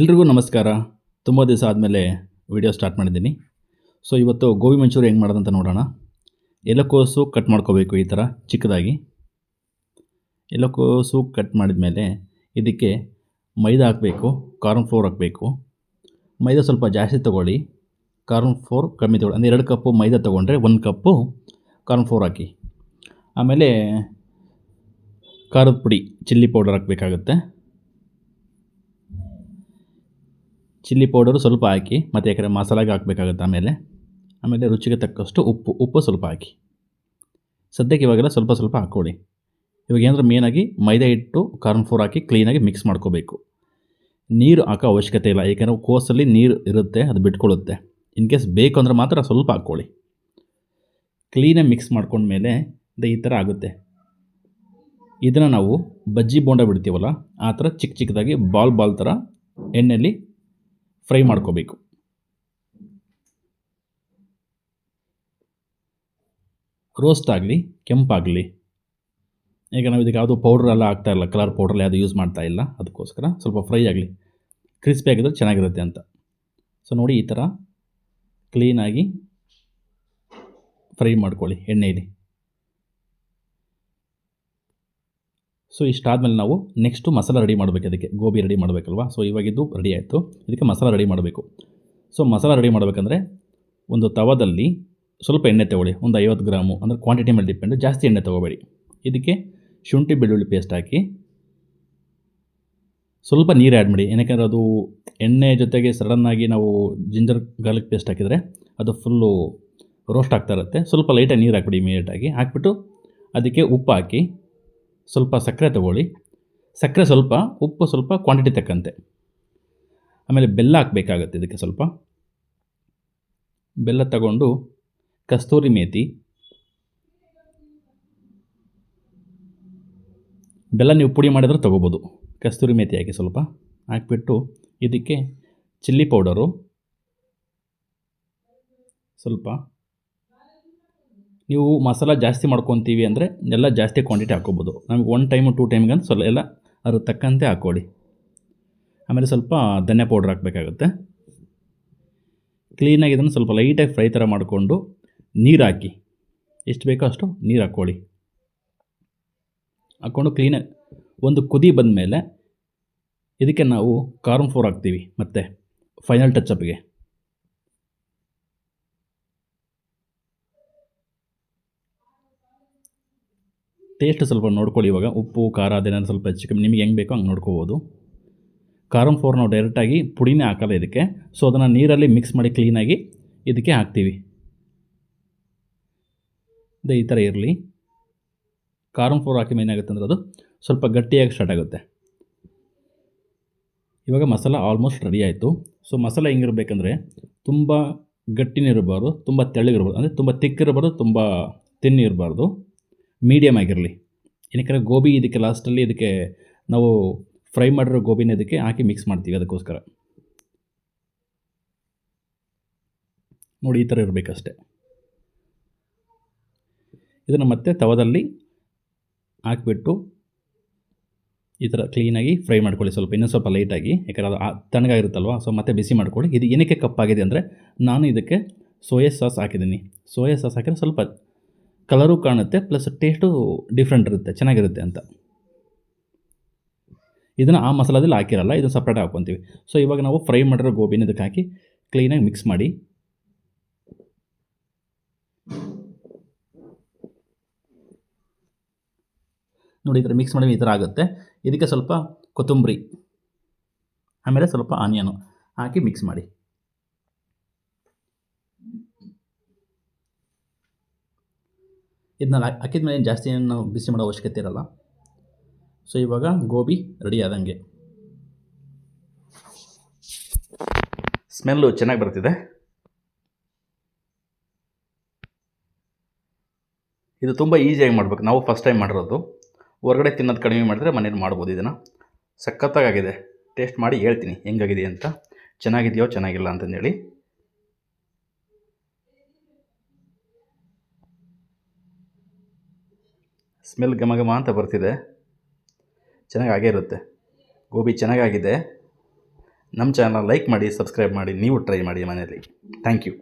ಎಲ್ರಿಗೂ ನಮಸ್ಕಾರ. ತುಂಬ ದಿವಸ ಆದಮೇಲೆ ವಿಡಿಯೋ ಸ್ಟಾರ್ಟ್ ಮಾಡಿದ್ದೀನಿ. ಸೊ ಇವತ್ತು ಗೋಬಿ ಮಂಚೂರಿ ಹೆಂಗೆ ಮಾಡೋದಂತ ನೋಡೋಣ. ಎಲೆಕೋಸು ಕಟ್ ಮಾಡ್ಕೋಬೇಕು ಈ ಥರ ಚಿಕ್ಕದಾಗಿ. ಎಲೆಕೋಸು ಕಟ್ ಮಾಡಿದ ಮೇಲೆ ಇದಕ್ಕೆ ಮೈದಾ ಹಾಕಬೇಕು ಕಾರ್ನ್ ಫ್ಲೋರ್ ಹಾಕಬೇಕು. ಮೈದಾ ಸ್ವಲ್ಪ ಜಾಸ್ತಿ ತೊಗೊಳ್ಳಿ. ಕಾರ್ನ್ ಫ್ಲೋರ್ ಕಮ್ಮಿ ತೊಗೊಳ್ಳಿ. ಅಂದರೆ ಎರಡು ಕಪ್ಪು ಮೈದಾ ತೊಗೊಂಡ್ರೆ ಒಂದು ಕಪ್ಪು ಕಾರ್ನ್ ಫ್ಲೋರ್ ಹಾಕಿ. ಆಮೇಲೆ ಖಾರದ ಪುಡಿ, ಚಿಲ್ಲಿ ಪೌಡರ್ ಹಾಕಬೇಕಾಗುತ್ತೆ. ಚಿಲ್ಲಿ ಪೌಡರು ಸ್ವಲ್ಪ ಹಾಕಿ, ಮತ್ತು ಯಾಕಂದರೆ ಮಸಾಲಾಗೆ ಹಾಕಬೇಕಾಗುತ್ತೆ ಆಮೇಲೆ. ಆಮೇಲೆ ರುಚಿಗೆ ತಕ್ಕಷ್ಟು ಉಪ್ಪು ಉಪ್ಪು ಸ್ವಲ್ಪ ಹಾಕಿ. ಸದ್ಯಕ್ಕೆ ಇವಾಗೆಲ್ಲ ಸ್ವಲ್ಪ ಸ್ವಲ್ಪ ಹಾಕ್ಕೊಳ್ಳಿ ಇವಾಗ ಏನಾದರೂ ಮೇನಾಗಿ ಮೈದಾ ಹಿಟ್ಟು, ಕಾರ್ನ್ ಫ್ಲೋರ್ ಹಾಕಿ ಕ್ಲೀನಾಗಿ ಮಿಕ್ಸ್ ಮಾಡ್ಕೋಬೇಕು. ನೀರು ಹಾಕೋ ಅವಶ್ಯಕತೆ ಇಲ್ಲ. ಏಕೆಂದರೆ ಕೋಸಲ್ಲಿ ನೀರು ಇರುತ್ತೆ, ಅದು ಬಿಟ್ಕೊಳ್ಳುತ್ತೆ ಇನ್ ಕೇಸ್ ಬೇಕು ಅಂದರೆ ಮಾತ್ರ ಸ್ವಲ್ಪ ಹಾಕ್ಕೊಳ್ಳಿ ಕ್ಲೀನಾಗಿ ಮಿಕ್ಸ್ ಮಾಡ್ಕೊಂಡ್ಮೇಲೆ ಮೇಲೆ ಈ ಥರ ಆಗುತ್ತೆ. ಇದನ್ನು ನಾವು ಬಜ್ಜಿ ಬೋಂಡ ಬಿಡ್ತೀವಲ್ಲ, ಆ ಥರ ಚಿಕ್ಕ ಚಿಕ್ಕದಾಗಿ ಬಾಲ್ ಬಾಲ್ ಥರ ಎಣ್ಣೆಯಲ್ಲಿ ಫ್ರೈ ಮಾಡ್ಕೋಬೇಕು. ರೋಸ್ಟ್ ಆಗಲಿ, ಕೆಂಪಾಗಲಿ, ಈಗ ನಾವು ಇದಕ್ಕೆ ಯಾವುದು ಪೌಡ್ರ್ ಎಲ್ಲ ಆಗ್ತಾ ಇಲ್ಲ ಕಲರ್ ಪೌಡ್ರ್ ಯಾವುದು ಯೂಸ್ ಮಾಡ್ತಾ ಇಲ್ಲ, ಅದಕ್ಕೋಸ್ಕರ ಸ್ವಲ್ಪ ಫ್ರೈ ಆಗಲಿ. ಕ್ರಿಸ್ಪಿ ಆಗಿದ್ರೆ ಚೆನ್ನಾಗಿರುತ್ತೆ ಅಂತ. ಸೊ ನೋಡಿ ಈ ಥರ ಕ್ಲೀನಾಗಿ ಫ್ರೈ ಮಾಡ್ಕೊಳ್ಳಿ ಎಣ್ಣೆಯಲ್ಲಿ ಸೊ ಇಷ್ಟಾದಮೇಲೆ ನಾವು ನೆಕ್ಸ್ಟು ಮಸಾಲ ರೆಡಿ ಮಾಡಬೇಕು ಅದಕ್ಕೆ. ಗೋಬಿ ರೆಡಿ ಮಾಡಬೇಕಲ್ವಾ? ಸೊ ಇವಾಗಿದ್ದು ರೆಡಿ ಆಯಿತು. ಇದಕ್ಕೆ ಮಸಾಲ ರೆಡಿ ಮಾಡಬೇಕು. ಸೊ ಮಸಾಲ ರೆಡಿ ಮಾಡಬೇಕಂದ್ರೆ ಒಂದು ತವದಲ್ಲಿ ಸ್ವಲ್ಪ ಎಣ್ಣೆ ತೊಗೊಳ್ಳಿ. ಒಂದು ಐವತ್ತು ಗ್ರಾಮು. ಅಂದರೆ ಕ್ವಾಂಟಿಟಿ ಮೇಲೆ ಡಿಪೆಂಡು ಜಾಸ್ತಿ ಎಣ್ಣೆ ತೊಗೋಬೇಡಿ. ಇದಕ್ಕೆ ಶುಂಠಿ ಬೆಳ್ಳುಳ್ಳಿ ಪೇಸ್ಟ್ ಹಾಕಿ ಸ್ವಲ್ಪ ನೀರು ಆ್ಯಡ್ ಮಾಡಿ. ಏನಕ್ಕೆ ಅದು ಎಣ್ಣೆ ಜೊತೆಗೆ ಸಡನ್ನಾಗಿ ನಾವು ಜಿಂಜರ್ ಗಾರ್ಲಿಕ್ ಪೇಸ್ಟ್ ಹಾಕಿದರೆ ಅದು ಫುಲ್ಲು ರೋಸ್ಟ್ ಆಗ್ತಾ ಇರುತ್ತೆ. ಸ್ವಲ್ಪ ಲೈಟಾಗಿ ನೀರು ಹಾಕ್ಬಿಡಿ ಇಮಿಡಿಯೇಟಾಗಿ ಹಾಕ್ಬಿಟ್ಟು ಅದಕ್ಕೆ ಉಪ್ಪು ಹಾಕಿ ಸ್ವಲ್ಪ ಸಕ್ಕರೆ ತಗೊಳ್ಳಿ. ಸಕ್ಕರೆ ಸ್ವಲ್ಪ, ಉಪ್ಪು ಸ್ವಲ್ಪ ಕ್ವಾಂಟಿಟಿ ತಕ್ಕಂತೆ. ಆಮೇಲೆ ಬೆಲ್ಲ ಹಾಕಬೇಕಾಗತ್ತೆ ಇದಕ್ಕೆ ಸ್ವಲ್ಪ. ಬೆಲ್ಲ ತಗೊಂಡು ಕಸ್ತೂರಿ ಮೇಥಿ ಬೆಲ್ಲ ನೀವು ಪುಡಿ ಮಾಡಿದ್ರೆ ತೊಗೋಬೋದು. ಕಸ್ತೂರಿ ಮೇತಿ ಹಾಕಿ ಸ್ವಲ್ಪ ಹಾಕಿಬಿಟ್ಟು ಇದಕ್ಕೆ ಚಿಲ್ಲಿ ಪೌಡರು. ಸ್ವಲ್ಪ ನೀವು ಮಸಾಲ ಜಾಸ್ತಿ ಮಾಡ್ಕೊತೀವಿ ಅಂದರೆ ಎಲ್ಲ ಜಾಸ್ತಿ ಕ್ವಾಂಟಿಟಿ ಹಾಕ್ಕೊಬೋದು. ನಮಗೆ ಒನ್ ಟೈಮು ಟೂ ಟೈಮ್ಗೆ ಅಂತ ಸ್ವಲ್ಪ ಎಲ್ಲ ಅದ್ರ ತಕ್ಕಂತೆ ಹಾಕ್ಕೊಳ್ಳಿ ಆಮೇಲೆ ಸ್ವಲ್ಪ ಧನ್ಯ ಪೌಡ್ರ್ ಹಾಕಬೇಕಾಗುತ್ತೆ. ಕ್ಲೀನಾಗಿ ಇದನ್ನು ಸ್ವಲ್ಪ ಲೈಟಾಗಿ ಫ್ರೈ ಥರ ಮಾಡಿಕೊಂಡು ನೀರು ಹಾಕಿ. ಎಷ್ಟು ಬೇಕೋ ಅಷ್ಟು ನೀರು ಹಾಕ್ಕೊಳ್ಳಿ ಹಾಕ್ಕೊಂಡು ಕ್ಲೀನಾಗಿ ಒಂದು ಕುದಿ ಬಂದ ಮೇಲೆ ಇದಕ್ಕೆ ನಾವು ಕಾರ್ನ್ ಫ್ಲೋರ್ ಹಾಕ್ತೀವಿ ಮತ್ತು ಫೈನಲ್ ಟಚಪ್ಗೆ ಟೇಸ್ಟ್ ಸ್ವಲ್ಪ ನೋಡ್ಕೊಳ್ಳಿ ಇವಾಗ. ಉಪ್ಪು, ಖಾರ ಅದೇನಾದ್ರು ಸ್ವಲ್ಪ ಹೆಚ್ಚು ಕಮ್ಮಿ ನಿಮಗೆ ಹೆಂಗೆ ಬೇಕೋ ಹಂಗೆ ನೋಡ್ಕೋಬೋದು. ಖಾರಂ ಫೋರ್ ನಾವು ಡೈರೆಕ್ಟಾಗಿ ಪುಡಿನೇ ಹಾಕಲ್ಲ ಇದಕ್ಕೆ. ಸೊ ಅದನ್ನು ನೀರಲ್ಲಿ ಮಿಕ್ಸ್ ಮಾಡಿ ಕ್ಲೀನಾಗಿ ಇದಕ್ಕೆ ಹಾಕ್ತೀವಿ. ಅದೇ ಈ ಥರ ಇರಲಿ. ಖಾರಂ ಫೋರ್ ಹಾಕಿ ಏನಾಗುತ್ತೆ ಅಂದರೆ ಅದು ಸ್ವಲ್ಪ ಗಟ್ಟಿಯಾಗಿ ಸ್ಟಾರ್ಟ್ ಆಗುತ್ತೆ. ಇವಾಗ ಮಸಾಲ ಆಲ್ಮೋಸ್ಟ್ ರೆಡಿ ಆಯಿತು. ಸೊ ಮಸಾಲ ಹೆಂಗಿರ್ಬೇಕಂದ್ರೆ ತುಂಬ ಗಟ್ಟಿನೇ ಇರಬಾರ್ದು, ತುಂಬ ತೆಳ್ಳಗಿರ್ಬಾರ್ದು, ಅಂದರೆ ತುಂಬ ತಿಕ್ಕಿರಬಾರ್ದು ತುಂಬ ತಿನ್ನಿ ಇರಬಾರ್ದು. ಮೀಡಿಯಮ್ ಆಗಿರಲಿ. ಏನಕ್ಕೆ ಗೋಬಿ ಇದಕ್ಕೆ ಲಾಸ್ಟಲ್ಲಿ ಇದಕ್ಕೆ ನಾವು ಫ್ರೈ ಮಾಡಿರೋ ಗೋಬಿನ ಇದಕ್ಕೆ ಹಾಕಿ ಮಿಕ್ಸ್ ಮಾಡ್ತೀವಿ ಅದಕ್ಕೋಸ್ಕರ. ನೋಡಿ ಈ ಥರ ಇರಬೇಕಷ್ಟೆ. ಇದನ್ನು ಮತ್ತೆ ತವದಲ್ಲಿ ಹಾಕಿಬಿಟ್ಟು ಈ ಥರ ಕ್ಲೀನಾಗಿ ಫ್ರೈ ಮಾಡ್ಕೊಳ್ಳಿ. ಸ್ವಲ್ಪ ಇನ್ನೂ ಸ್ವಲ್ಪ ಲೈಟಾಗಿ ಯಾಕಂದರೆ ಅದು ತಣ್ಣಗಾಗಿರುತ್ತಲ್ವ ಸೊ ಮತ್ತೆ ಬಿಸಿ ಮಾಡ್ಕೊಳ್ಳಿ. ಇದು ಏನಕ್ಕೆ ಕಪ್ಪಾಗಿದೆ ಅಂದರೆ ನಾನು ಇದಕ್ಕೆ ಸೋಯಾ ಸಾಸ್ ಹಾಕಿದ್ದೀನಿ. ಸೋಯಾ ಸಾಸ್ ಹಾಕಿದ್ರೆ ಸ್ವಲ್ಪ ಕಲರು ಕಾಣುತ್ತೆ, ಪ್ಲಸ್ ಟೇಸ್ಟು ಡಿಫ್ರೆಂಟ್ ಇರುತ್ತೆ, ಚೆನ್ನಾಗಿರುತ್ತೆ ಅಂತ. ಇದನ್ನು ಆ ಮಸಾಲದಲ್ಲಿ ಹಾಕಿರಲ್ಲ, ಇದನ್ನು ಸಪ್ರೇಟ್ ಹಾಕ್ಕೊತೀವಿ ಸೊ ಇವಾಗ ನಾವು ಫ್ರೈ ಮಾಡಿರೋ ಗೋಬಿನ ಇದಕ್ಕೆ ಹಾಕಿ ಕ್ಲೀನಾಗಿ ಮಿಕ್ಸ್ ಮಾಡಿ. ನೋಡಿ, ಈ ಮಿಕ್ಸ್ ಮಾಡಿ ಈ ಥರ ಆಗುತ್ತೆ. ಇದಕ್ಕೆ ಸ್ವಲ್ಪ ಕೊತ್ತಂಬರಿ, ಆಮೇಲೆ ಸ್ವಲ್ಪ ಆನಿಯನು ಹಾಕಿ ಮಿಕ್ಸ್ ಮಾಡಿ. ಇದನ್ನ ಹಾಕಿದ ಮೇಲೆ ಜಾಸ್ತಿ ಏನು ಬಿಸಿ ಮಾಡೋ ಅವಶ್ಯಕತೆ ಇರಲ್ಲ. ಸೊ ಇವಾಗ ಗೋಬಿ ರೆಡಿ ಆದಂಗೆ. ಸ್ಮೆಲ್ಲು ಚೆನ್ನಾಗಿ ಬರ್ತಿದೆ. ಇದು ತುಂಬ ಈಸಿಯಾಗಿ ಮಾಡಬೇಕು. ನಾವು ಫಸ್ಟ್ ಟೈಮ್ ಮಾಡಿರೋದು. ಹೊರಗಡೆ ತಿನ್ನೋದು ಕಡಿಮೆ ಮಾಡಿದ್ರೆ ಮನೇಲಿ ಮಾಡ್ಬೋದು ಇದನ್ನು. ಸಖತ್ತಾಗಿದೆ ಟೇಸ್ಟ್ ಮಾಡಿ ಹೇಳ್ತೀನಿ ಹೆಂಗಾಗಿದೆ ಅಂತ. ಚೆನ್ನಾಗಿದೆಯೋ ಚೆನ್ನಾಗಿಲ್ಲ ಅಂತಂದೇಳಿ. ಸ್ಮೆಲ್ ಘಮ ಘಮ ಅಂತ ಬರ್ತಿದೆ. ಚೆನ್ನಾಗಿ ಆಗೇ ಇರುತ್ತೆ. ಗೋಬಿ ಚೆನ್ನಾಗಾಗಿದೆ. ನಮ್ಮ ಚಾನಲ್ ಲೈಕ್ ಮಾಡಿ ಸಬ್ಸ್ಕ್ರೈಬ್ ಮಾಡಿ, ನೀವು ಟ್ರೈ ಮಾಡಿ ಮನೆಯಲ್ಲಿ. Thank you